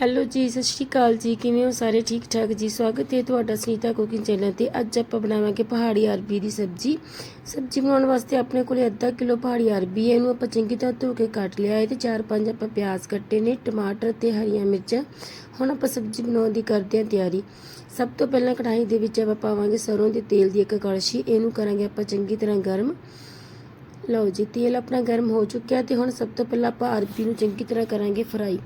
Hello ਜੀ, ਸਤਿ ਸ਼੍ਰੀ ਅਕਾਲ ਜੀ। ਕਿਵੇਂ ਹੋ ਸਾਰੇ? ਠੀਕ ਠਾਕ ਜੀ। ਸਵਾਗਤ ਹੈ ਤੁਹਾਡਾ ਸੁਨੀਤਾ ਕੁਕਿੰਗ ਚੈਨਲ ਤੇ। ਅੱਜ ਆਪਾਂ ਬਣਾਵਾਂਗੇ ਪਹਾੜੀ ਅਰਬੀ ਦੀ ਸਬਜ਼ੀ। ਸਬਜ਼ੀ ਬਣਾਉਣ ਵਾਸਤੇ ਆਪਣੇ ਕੋਲੇ ਅੱਧਾ ਕਿਲੋ ਪਹਾੜੀ ਅਰਬੀ ਹੈ। ਇਹਨੂੰ ਆਪਾਂ ਚੰਗੀ ਤਰ੍ਹਾਂ ਧੋ ਕੇ ਕੱਟ ਲਿਆ ਹੈ ਤੇ ਚਾਰ ਪੰਜ ਆਪਾਂ ਪਿਆਜ਼ ਕੱਟੇ ਨੇ, ਟਮਾਟਰ ਤੇ ਹਰੀਆਂ ਮਿਰਚਾਂ। ਹੁਣ ਆਪਾਂ ਸਬਜ਼ੀ ਬਣਾਉਣ ਦੀ ਕਰਦੇ ਹਾਂ ਤਿਆਰੀ। ਸਭ ਤੋਂ ਪਹਿਲਾਂ ਕੜਾਹੀ ਦੇ ਵਿੱਚ ਆਪਾਂ ਪਾਵਾਂਗੇ ਸਰੋਂ ਦੇ ਤੇਲ ਦੀ ਇੱਕ ਕੜਛੀ। ਇਹਨੂੰ ਕਰਾਂਗੇ ਆਪਾਂ ਚੰਗੀ ਤਰ੍ਹਾਂ ਗਰਮ। ਲਓ ਜੀ, ਤੇਲ ਆਪਣਾ ਗਰਮ ਹੋ ਚੁੱਕਿਆ ਤੇ ਹੁਣ ਸਭ ਤੋਂ ਪਹਿਲਾਂ ਆਪਾਂ ਅਰਬੀ ਨੂੰ ਚੰਗੀ ਤਰ੍ਹਾਂ ਕਰਾਂਗੇ ਫਰਾਈ।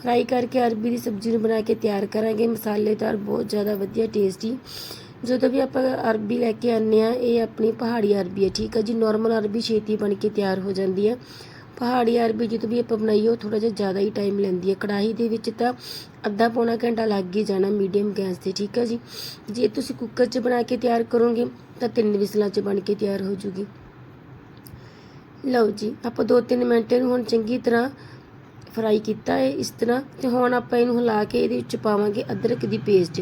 ਫਰਾਈ ਕਰਕੇ ਅਰਬੀ ਦੀ ਸਬਜ਼ੀ ਨੂੰ ਬਣਾ ਕੇ ਤਿਆਰ ਕਰਾਂਗੇ। ਮਸਾਲੇਦਾਰ ਬਹੁਤ ਜ਼ਿਆਦਾ ਵਧੀਆ ਟੇਸਟੀ ਜਦੋਂ ਵੀ ਆਪਾਂ ਅਰਬੀ ਲੈ ਕੇ ਆਉਂਦੇ ਆ ਇਹ ਆਪਣੀ ਪਹਾੜੀ ਅਰਬੀ ਹੈ, ਠੀਕ ਹੈ ਜੀ? ਨਾਰਮਲ ਅਰਬੀ ਛੇਤੀ ਬਣ ਕੇ ਤਿਆਰ ਹੋ ਜਾਂਦੀ ਹੈ। ਪਹਾੜੀ ਅਰਬੀ ਜਦੋਂ ਵੀ ਆਪਾਂ ਬਣਾਈਏ, ਉਹ ਥੋੜਾ ਜਿਹਾ ਜ਼ਿਆਦਾ ਹੀ ਟਾਈਮ ਲੈਂਦੀ ਹੈ। ਕੜਾਹੀ ਦੇ ਵਿੱਚ ਤਾਂ ਅੱਧਾ ਪੌਣਾ ਘੰਟਾ ਲੱਗ ਹੀ ਜਾਣਾ ਮੀਡੀਅਮ ਗੈਸ ਤੇ, ਠੀਕ ਹੈ ਜੀ? ਜੇ ਤੁਸੀਂ ਕੁੱਕਰ 'ਚ ਬਣਾ ਕੇ ਤਿਆਰ ਕਰੋਗੇ, ਤਾਂ ਤਿੰਨ ਵਿਸਲਾਂ 'ਚ ਬਣ ਕੇ ਤਿਆਰ ਹੋ ਜੂਗੀ। ਲਓ ਜੀ, ਆਪਾਂ 2-3 ਮਿੰਟ ਨੂੰ ਹੁਣ ਚੰਗੀ ਤਰ੍ਹਾਂ ਫਰਾਈ ਕੀਤਾ ਹੈ ਇਸ ਤਰ੍ਹਾਂ ਤੇ ਹੁਣ ਆਪਾਂ ਇਹਨੂੰ ਹਿਲਾ ਕੇ ਇਹਦੇ ਵਿੱਚ ਪਾਵਾਂਗੇ ਅਦਰਕ ਦੀ ਪੇਸਟ।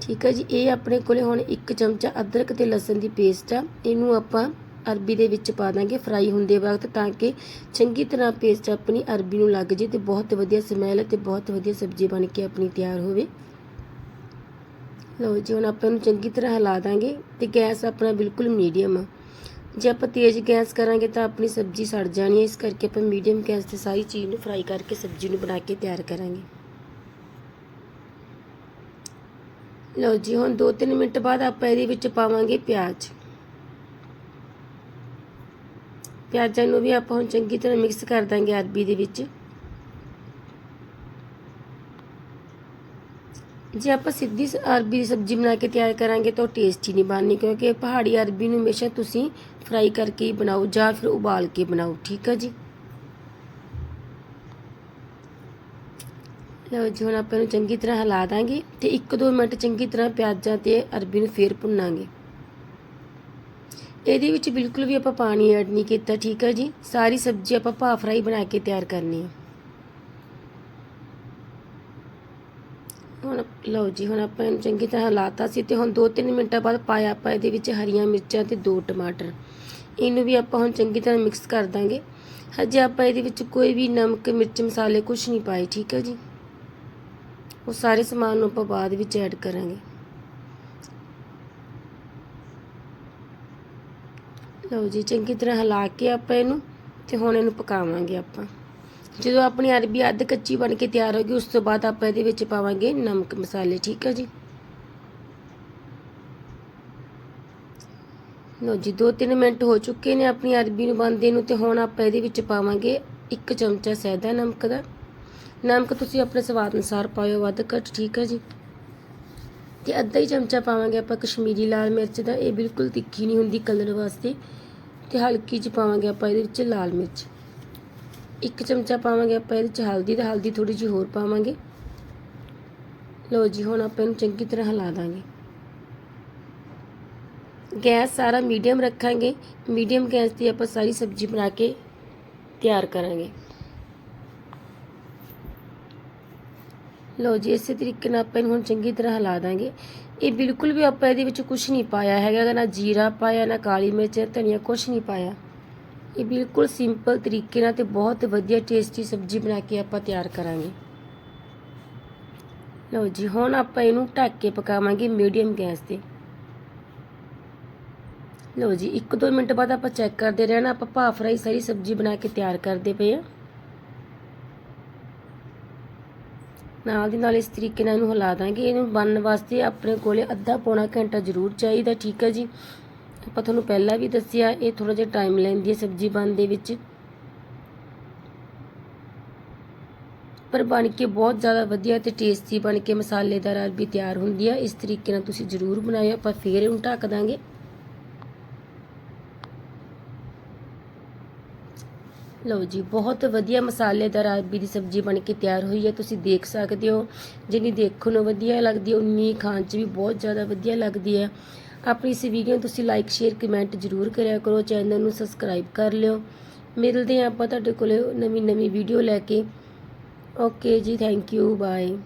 ਠੀਕ ਹੈ ਜੀ, ਇਹ ਆਪਣੇ ਕੋਲੇ ਹੁਣ ਇੱਕ ਚਮਚਾ ਅਦਰਕ ਤੇ ਲਸਣ ਦੀ ਪੇਸਟ ਆ। ਇਹਨੂੰ ਆਪਾਂ ਅਰਬੀ ਦੇ ਵਿੱਚ ਪਾ ਦਾਂਗੇ ਫਰਾਈ ਹੁੰਦੇ ਵਕਤ ਤਾਂ ਕਿ ਚੰਗੀ ਤਰ੍ਹਾਂ ਪੇਸਟ ਆਪਣੀ ਅਰਬੀ ਨੂੰ ਲੱਗ ਜੇ ਤੇ ਬਹੁਤ ਵਧੀਆ ਸਮੈਲ ਤੇ ਬਹੁਤ ਵਧੀਆ ਸਬਜ਼ੀ ਬਣ ਕੇ ਆਪਣੀ ਤਿਆਰ ਹੋਵੇ। ਲਓ ਜੀ, ਹੁਣ ਆਪਾਂ ਇਹਨੂੰ ਚੰਗੀ ਤਰ੍ਹਾਂ ਹਿਲਾ ਦਾਂਗੇ ਤੇ ਗੈਸ ਆਪਣਾ ਬਿਲਕੁਲ ਮੀਡੀਅਮ ਆ। ਜੇ ਆਪਾਂ ਤੇਜ਼ ਗੈਸ ਕਰਾਂਗੇ ਤਾਂ ਆਪਣੀ ਸਬਜ਼ੀ ਸੜ ਜਾਣੀ ਹੈ। ਇਸ ਕਰਕੇ ਆਪਾਂ ਮੀਡੀਅਮ ਗੈਸ ਤੇ ਸਾਰੀ ਚੀਜ਼ ਨੂੰ ਫਰਾਈ ਕਰਕੇ ਸਬਜ਼ੀ ਨੂੰ ਬਣਾ ਕੇ ਤਿਆਰ ਕਰਾਂਗੇ। ਲਓ ਜੀ, ਹੁਣ 2-3 ਮਿੰਟ ਬਾਅਦ ਆਪਾਂ ਇਹਦੇ ਵਿੱਚ ਪਾਵਾਂਗੇ ਪਿਆਜ਼। ਪਿਆਜ਼ਾਂ ਨੂੰ ਵੀ ਆਪਾਂ ਹੁਣ ਚੰਗੀ ਤਰ੍ਹਾਂ ਮਿਕਸ ਕਰ ਦਾਂਗੇ ਅਰਬੀ ਦੇ ਵਿੱਚ। ਜੇ ਆਪਾਂ ਸਿੱਧੀ ਅਰਬੀ ਦੀ ਸਬਜ਼ੀ ਬਣਾ ਕੇ ਤਿਆਰ ਕਰਾਂਗੇ ਤਾਂ ਉਹ ਟੇਸਟੀ ਨਹੀਂ ਬਣਨੀ ਕਿਉਂਕਿ ਪਹਾੜੀ ਅਰਬੀ ਨੂੰ ਹਮੇਸ਼ਾ ਤੁਸੀਂ ਫਰਾਈ ਕਰਕੇ ਹੀ ਬਣਾਓ ਜਾਂ ਫਿਰ ਉਬਾਲ ਕੇ ਬਣਾਓ, ਠੀਕ ਹੈ ਜੀ? ਲਓ ਜੀ, ਹੁਣ ਆਪਾਂ ਨੂੰ ਚੰਗੀ ਤਰ੍ਹਾਂ ਹਿਲਾ ਦਾਂਗੇ ਤੇ 1-2 ਮਿੰਟ ਚੰਗੀ ਤਰ੍ਹਾਂ ਪਿਆਜ਼ਾਂ ਤੇ ਅਰਬੀ ਨੂੰ ਫੇਰ ਭੁੰਨਾਂਗੇ। ਇਹਦੇ ਵਿੱਚ ਬਿਲਕੁਲ ਵੀ ਆਪਾਂ ਪਾਣੀ ਐਡ ਨਹੀਂ ਕੀਤਾ, ਠੀਕ ਹੈ ਜੀ? ਸਾਰੀ ਸਬਜ਼ੀ ਆਪਾਂ ਭਾਫ ਫਰਾਈ ਬਣਾ ਕੇ ਤਿਆਰ ਕਰਨੀ ਹੈ ਹੁਣ ਲਓ ਜੀ, ਹੁਣ ਆਪਾਂ ਇਹਨੂੰ ਚੰਗੀ ਤਰ੍ਹਾਂ ਹਿਲਾਤਾ ਸੀ ਤੇ ਹੁਣ 2-3 ਮਿੰਟਾਂ ਬਾਅਦ ਪਾਇਆ ਆਪਾਂ ਇਹਦੇ ਵਿੱਚ ਹਰੀਆਂ ਮਿਰਚਾਂ ਤੇ ਦੋ ਟਮਾਟਰ। ਇਹਨੂੰ ਵੀ ਆਪਾਂ ਹੁਣ ਚੰਗੀ ਤਰ੍ਹਾਂ ਮਿਕਸ ਕਰ ਦਾਂਗੇ। ਹਜੇ ਆਪਾਂ ਇਹਦੇ ਵਿੱਚ ਕੋਈ ਵੀ ਨਮਕ, ਮਿਰਚ, ਮਸਾਲੇ ਕੁਝ ਨਹੀਂ ਪਾਏ, ਠੀਕ ਹੈ ਜੀ? ਉਹ ਸਾਰੇ ਸਮਾਨ ਨੂੰ ਆਪਾਂ ਬਾਅਦ ਵਿੱਚ ਐਡ ਕਰਾਂਗੇ। ਲਓ ਜੀ, ਚੰਗੀ ਤਰ੍ਹਾਂ ਹਿਲਾ ਕੇ ਆਪਾਂ ਇਹਨੂੰ ਤੇ ਹੁਣ ਇਹਨੂੰ ਪਕਾਵਾਂਗੇ ਆਪਾਂ। ਜਦੋਂ ਆਪਣੀ ਅਰਬੀ ਅੱਧ ਕੱਚੀ ਬਣ ਕੇ ਤਿਆਰ ਹੋ ਗਈ, ਉਸ ਤੋਂ ਬਾਅਦ ਆਪਾਂ ਇਹਦੇ ਵਿੱਚ ਪਾਵਾਂਗੇ ਨਮਕ ਮਸਾਲੇ, ਠੀਕ ਹੈ ਜੀ? ਲਓ ਜੀ 2-3 ਮਿੰਟ ਹੋ ਚੁੱਕੇ ਨੇ ਆਪਣੀ ਅਰਬੀ ਨੂੰ ਬਣਦੇ ਨੂੰ ਤੇ ਹੁਣ ਆਪਾਂ ਇਹਦੇ ਵਿੱਚ ਪਾਵਾਂਗੇ ਇੱਕ ਚਮਚਾ ਸੈਦਾ ਨਮਕ ਦਾ। ਨਮਕ ਤੁਸੀਂ ਆਪਣੇ ਸਵਾਦ ਅਨੁਸਾਰ ਪਾਇਓ, ਵੱਧ ਘੱਟ, ਠੀਕ ਹੈ ਜੀ? ਤੇ ਅੱਧਾ ਹੀ ਚਮਚਾ ਪਾਵਾਂਗੇ ਆਪਾਂ ਕਸ਼ਮੀਰੀ ਲਾਲ ਮਿਰਚ ਦਾ, ਇਹ ਬਿਲਕੁਲ ਤਿੱਖੀ ਨਹੀਂ ਹੁੰਦੀ ਕਲਰ ਵਾਸਤੇ। ਤੇ ਹਲਕੀ ਜਿਹੀ ਪਾਵਾਂਗੇ ਆਪਾਂ ਇਹਦੇ ਵਿੱਚ ਲਾਲ ਮਿਰਚ। ਇੱਕ ਚਮਚਾ ਪਾਵਾਂਗੇ ਆਪਾਂ ਇਹਦੇ 'ਚ ਹਲਦੀ ਤੇ ਹਲਦੀ ਥੋੜੀ ਜਿਹੀ ਹੋਰ ਪਾਵਾਂਗੇ। ਲਓ ਜੀ, ਹੁਣ ਆਪਾਂ ਇਹਨੂੰ ਚੰਗੀ ਤਰ੍ਹਾਂ ਹਿਲਾ ਦਾਂਗੇ। ਗੈਸ ਸਾਰਾ ਮੀਡੀਅਮ ਰੱਖਾਂਗੇ। ਮੀਡੀਅਮ ਗੈਸ ਤੇ ਆਪਾਂ ਸਾਰੀ ਸਬਜ਼ੀ ਬਣਾ ਕੇ ਤਿਆਰ ਕਰਾਂਗੇ। ਲਓ ਜੀ, ਇਸੇ ਤਰੀਕੇ ਨਾਲ ਆਪਾਂ ਇਹਨੂੰ ਹੁਣ ਚੰਗੀ ਤਰ੍ਹਾਂ ਹਿਲਾ ਦਾਂਗੇ। ਇਹ ਬਿਲਕੁਲ ਵੀ ਆਪਾਂ ਇਹਦੇ ਵਿੱਚ ਕੁਝ ਨਹੀਂ ਪਾਇਆ ਹੈਗਾ, ਨਾ ਜੀਰਾ ਪਾਇਆ, ਨਾ ਕਾਲੀ ਮਿਰਚ, ਧਨੀਆ ਕੁਝ ਨਹੀਂ ਪਾਇਆ। ਇਹ ਬਿਲਕੁਲ ਸਿੰਪਲ ਤਰੀਕੇ ਨਾਲ ਤੇ ਬਹੁਤ ਵਧੀਆ ਟੇਸਟੀ ਸਬਜ਼ੀ ਬਣਾ ਕੇ ਆਪਾਂ ਤਿਆਰ ਕਰਾਂਗੇ। ਲਓ ਜੀ, ਹੁਣ ਆਪਾਂ ਇਹਨੂੰ ਢੱਕ ਕੇ ਪਕਾਵਾਂਗੇ ਮੀਡੀਅਮ ਗੈਸ ਤੇ। ਲਓ ਜੀ 1-2 ਮਿੰਟ ਬਾਅਦ ਆਪਾਂ ਚੈੱਕ ਕਰਦੇ ਰਹਿਣਾ, ਆਪਾਂ ਭਾਫ ਫਰਾਈ ਸਾਰੀ ਸਬਜ਼ੀ ਬਣਾ ਕੇ ਤਿਆਰ ਕਰਦੇ ਪਏ ਆ ਨਾਲ ਦੀ ਨਾਲ ਇਸ ਤਰੀਕੇ ਨਾਲ ਇਹਨੂੰ ਹਿਲਾ ਦਾਂਗੇ। ਇਹਨੂੰ ਬਣਨ ਵਾਸਤੇ ਆਪਣੇ ਕੋਲੇ ਅੱਧਾ ਪੌਣਾ ਘੰਟਾ ਜ਼ਰੂਰ ਚਾਹੀਦਾ, ਠੀਕ ਹੈ ਜੀ? ਆਪਾਂ ਤੁਹਾਨੂੰ ਪਹਿਲਾਂ ਵੀ ਦੱਸਿਆ, ਇਹ ਥੋੜਾ ਜਿਹਾ ਟਾਈਮ ਲੈਂਦੀ ਹੈ ਸਬਜ਼ੀ ਬਣਨ ਦੇ ਵਿੱਚ। ਪਰ ਬਣ ਕੇ ਬਹੁਤ ਜ਼ਿਆਦਾ ਵਧੀਆ ਤੇ ਟੇਸਟੀ ਬਣ ਕੇ ਮਸਾਲੇਦਾਰ ਅਰਬੀ ਤਿਆਰ ਹੁੰਦੀ ਹੈ ਇਸ ਤਰੀਕੇ ਨਾਲ ਤੁਸੀਂ ਜ਼ਰੂਰ ਬਣਾਇਓ, ਆਪਾਂ ਫੇਰ ਇਹਨੂੰ ਢੱਕ ਦਾਂਗੇ। ਲਓ ਜੀ, ਬਹੁਤ ਵਧੀਆ ਮਸਾਲੇਦਾਰ ਅਰਬੀ ਦੀ ਸਬਜ਼ੀ ਬਣ ਕੇ ਤਿਆਰ ਹੋਈ ਹੈ ਤੁਸੀਂ ਦੇਖ ਸਕਦੇ ਹੋ, ਜਿੰਨੀ ਦੇਖਣ ਨੂੰ ਵਧੀਆ ਲੱਗਦੀ ਹੈ ਉਨੀ ਖਾਣ 'ਚ ਵੀ ਬਹੁਤ ਜ਼ਿਆਦਾ ਵਧੀਆ ਲੱਗਦੀ ਹੈ ਆਪਣੀ ਇਸ ਵੀਡੀਓ ਨੂੰ ਤੁਸੀਂ ਲਾਈਕ ਸ਼ੇਅਰ ਕਮੈਂਟ ਜ਼ਰੂਰ ਕਰਿਆ ਕਰੋ। ਚੈਨਲ ਨੂੰ ਸਬਸਕ੍ਰਾਈਬ ਕਰ ਲਿਓ। ਮਿਲਦੇ ਹਾਂ ਆਪਾਂ ਤੁਹਾਡੇ ਕੋਲੇ ਨਵੀਂ ਨਵੀਂ ਵੀਡੀਓ ਲੈ ਕੇ। ਓਕੇ ਜੀ ਥੈਂਕ ਯੂ ਬਾਏ